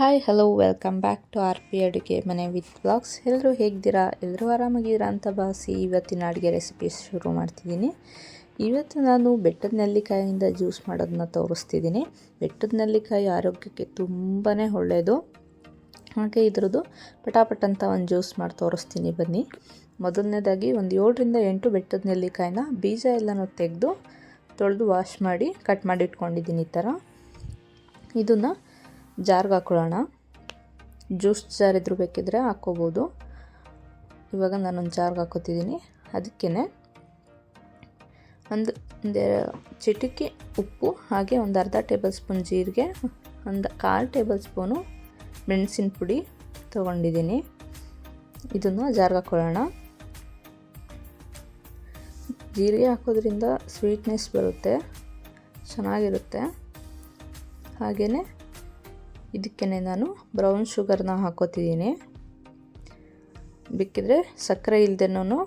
Hi hello welcome back to R P ಅಡುಗೆ ಮನೆ with blogs ಎಲ್ಲರೂ ಹೇಗಿದ್ದೀರಾ? ಎಲ್ಲರೂ ಆರಾಮಾಗಿದ್ದೀರಾ ಅಂತ ಭಾವಿಸಿ ಇವತ್ತಿನ ಅಡುಗೆ ರೆಸಿಪಿ ಶುರು ಮಾಡ್ತಿದ್ದೀನಿ. ಇವತ್ತು ನಾನು ಬೆಟ್ಟದ ನೆಲ್ಲಿಕಾಯಿಂದ ಜ್ಯೂಸ್ ಮಾಡೋದನ್ನ ತೋರಿಸ್ತಿದ್ದೀನಿ. ಬೆಟ್ಟದ ನೆಲ್ಲಿಕಾಯಿ ಆರೋಗ್ಯಕ್ಕೆ ತುಂಬಾ ಒಳ್ಳೆಯದು ಹಾಗೆ ಇದ್ರದ್ದು ಪಟಾಪಟ್ ಅಂತ ಒಂದು ಜ್ಯೂಸ್ ಮಾಡಿ ತೋರಿಸ್ತೀನಿ ಬನ್ನಿ. ಮೊದಲನೇದಾಗಿ ಒಂದು ಏಳರಿಂದ ಎಂಟು ಬೆಟ್ಟದ ನೆಲ್ಲಿಕಾಯಿನ ಬೀಜ ಎಲ್ಲನೂ ತೆಗೆದು ತೊಳೆದು ವಾಶ್ ಮಾಡಿ ಕಟ್ ಮಾಡಿ ಇಟ್ಕೊಂಡಿದ್ದೀನಿ ಈ ಥರ. ಇದನ್ನು ಜಾರ್ಗೆ ಹಾಕ್ಕೊಳ್ಳೋಣ. ಜ್ಯೂಸ್ ಜಾರ್ ಇದ್ರೂ ಬೇಕಿದ್ರೆ ಹಾಕ್ಕೋಬೋದು. ಇವಾಗ ನಾನೊಂದು ಜಾರ್ಗೆ ಹಾಕೋತಿದ್ದೀನಿ ಅದಕ್ಕೇ ಒಂದು ಒಂದು ಚಿಟಿಕೆ, ಉಪ್ಪು, ಹಾಗೆ ಒಂದು ಅರ್ಧ ಟೇಬಲ್ ಸ್ಪೂನ್ ಜೀರಿಗೆ, ಒಂದು ಕಾಲು ಟೇಬಲ್ ಸ್ಪೂನು ಮೆಣಸಿನ ಪುಡಿ ತೊಗೊಂಡಿದ್ದೀನಿ ಇದನ್ನು ಜಾರ್ಗೆ ಹಾಕೊಳ್ಳೋಣ ಜೀರಿಗೆ ಹಾಕೋದ್ರಿಂದ ಸ್ವೀಟ್ನೆಸ್ ಬರುತ್ತೆ. ಚೆನ್ನಾಗಿರುತ್ತೆ. ಹಾಗೆಯೇ ಇದಕ್ಕೆ ನಾನು ಬ್ರೌನ್ ಶುಗರ್ನ ಹಾಕೋತಿದ್ದೀನಿ. ಬೇಕಿದ್ರೆ ಸಕ್ಕರೆ ಇಲ್ಲದೇನೂ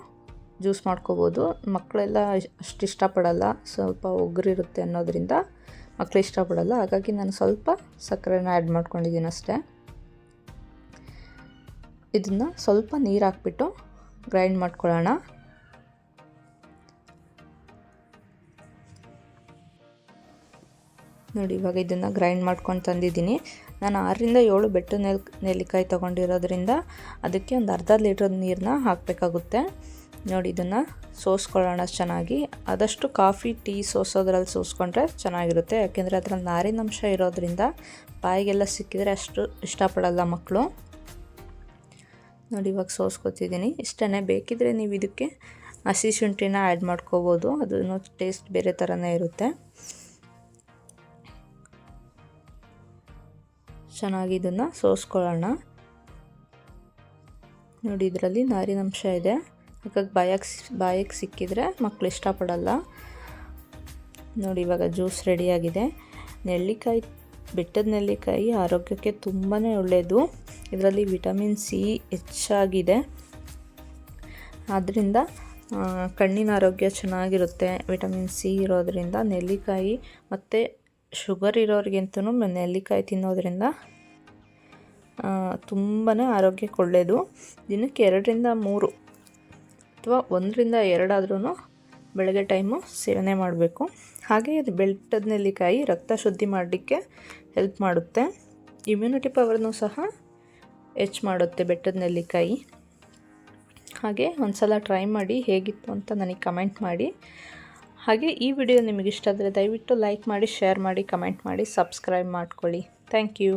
ಜ್ಯೂಸ್ ಮಾಡ್ಕೋಬೋದು. ಮಕ್ಕಳೆಲ್ಲ ಅಷ್ಟು ಇಷ್ಟಪಡಲ್ಲ. ಸ್ವಲ್ಪ ಒಗ್ಗರಿರುತ್ತೆ ಅನ್ನೋದರಿಂದ ಮಕ್ಕಳು ಇಷ್ಟಪಡಲ್ಲ. ಹಾಗಾಗಿ ನಾನು ಸ್ವಲ್ಪ ಸಕ್ಕರೆನ ಆ್ಯಡ್ ಮಾಡ್ಕೊಂಡಿದ್ದೀನಿ ಅಷ್ಟೇ. ಇದನ್ನು ಸ್ವಲ್ಪ ನೀರು ಹಾಕ್ಬಿಟ್ಟು ಗ್ರೈಂಡ್ ಮಾಡ್ಕೊಳ್ಳೋಣ. ನೋಡಿ, ಇವಾಗ ಇದನ್ನು ಗ್ರೈಂಡ್ ಮಾಡ್ಕೊಂಡು ತಂದಿದ್ದೀನಿ. ನಾನು ಆರರಿಂದ ಏಳು ಬೆಟ್ಟು ನೆಲ್, ನೆಲ್ಲಿಕಾಯಿ ತೊಗೊಂಡಿರೋದ್ರಿಂದ ಅದಕ್ಕೆ ಒಂದು ಅರ್ಧ ಲೀಟ್ರ್ ನೀರನ್ನ ಹಾಕಬೇಕಾಗುತ್ತೆ. ನೋಡಿ, ಇದನ್ನು ಸೋಸ್ಕೊಳ್ಳೋಣ ಚೆನ್ನಾಗಿ. ಆದಷ್ಟು ಕಾಫಿ, ಟೀ ಸೋಸೋದ್ರಲ್ಲಿ ಸೋಸ್ಕೊಂಡ್ರೆ ಚೆನ್ನಾಗಿರುತ್ತೆ. ಯಾಕೆಂದರೆ ಅದರಲ್ಲಿ ನಾರಿನಂಶ ಇರೋದ್ರಿಂದ ಬಾಯಿಗೆಲ್ಲ ಸಿಕ್ಕಿದರೆ ಅಷ್ಟು ಇಷ್ಟಪಡಲ್ಲ ಮಕ್ಕಳು ನೋಡಿ, ಇವಾಗ ಸೋಸ್ಕೊತಿದ್ದೀನಿ. ಇಷ್ಟೇ ಬೇಕಿದ್ರೆ ನೀವು ಇದಕ್ಕೆ ಹಸಿ ಶುಂಠಿನ ಆ್ಯಡ್ ಮಾಡ್ಕೋಬೋದು. ಅದನ್ನು ಟೇಸ್ಟ್ ಬೇರೆ ಥರನೇ ಇರುತ್ತೆ. ಚೆನ್ನಾಗಿ ಇದನ್ನು ಸೋಸ್ಕೊಳ್ಳೋಣ. ನೋಡಿ, ಇದರಲ್ಲಿ ನಾರಿನಂಶ ಇದೆ. ಹಾಗಾಗಿ ಬಾಯಕ್ಕೆ ಬಾಯಕ್ಕೆ ಸಿಕ್ಕಿದರೆ ಮಕ್ಕಳು ಇಷ್ಟಪಡಲ್ಲ. ನೋಡಿ, ಇವಾಗ ಜ್ಯೂಸ್ ರೆಡಿಯಾಗಿದೆ. ನೆಲ್ಲಿಕಾಯಿ, ಬೆಟ್ಟದ ನೆಲ್ಲಿಕಾಯಿ ಆರೋಗ್ಯಕ್ಕೆ ತುಂಬಾ ಒಳ್ಳೆಯದು ಇದರಲ್ಲಿ ವಿಟಮಿನ್ ಸಿ ಹೆಚ್ಚಾಗಿದೆ. ಆದ್ದರಿಂದ ಕಣ್ಣಿನ ಆರೋಗ್ಯ ಚೆನ್ನಾಗಿರುತ್ತೆ. ವಿಟಮಿನ್ ಸಿ ಇರೋದರಿಂದ ನೆಲ್ಲಿಕಾಯಿ ಮತ್ತು ಶುಗರ್ ಇರೋರಿಗಂತೂ ನೆಲ್ಲಿಕಾಯಿ ತಿನ್ನೋದ್ರಿಂದ ತುಂಬಾ ಆರೋಗ್ಯಕ್ಕೆ ಒಳ್ಳೆಯದು ದಿನಕ್ಕೆ ಎರಡರಿಂದ ಮೂರು ಅಥವಾ ಒಂದರಿಂದ ಎರಡಾದ್ರೂ ಬೆಳಗ್ಗೆ ಟೈಮು ಸೇವನೆ ಮಾಡಬೇಕು. ಹಾಗೆ ಅದು ಬೆಳ್ಟದ ನೆಲ್ಲಿಕಾಯಿ ರಕ್ತ ಶುದ್ಧಿ ಮಾಡಲಿಕ್ಕೆ ಹೆಲ್ಪ್ ಮಾಡುತ್ತೆ. ಇಮ್ಯುನಿಟಿ ಪವರ್ನೂ ಸಹ ಹೆಚ್ಚು ಮಾಡುತ್ತೆ ಬೆಟ್ಟದ ನೆಲ್ಲಿಕಾಯಿ ಹಾಗೆ ಒಂದು ಸಲ ಟ್ರೈ ಮಾಡಿ ಹೇಗಿತ್ತು ಅಂತ ನನಗೆ ಕಮೆಂಟ್ ಮಾಡಿ. ಹಾಗೆ ಈ ವಿಡಿಯೋ ನಿಮಗೆ ಆದರೆ ದಯವಿಟ್ಟು ಲೈಕ್ ಮಾಡಿ ಶೇರ್ ಮಾಡಿ ಕಮೆಂಟ್ ಮಾಡಿ ಸಬ್ಸ್ಕ್ರೈಬ್ ಮಾಡ್ಕೊಳ್ಳಿ. Thank you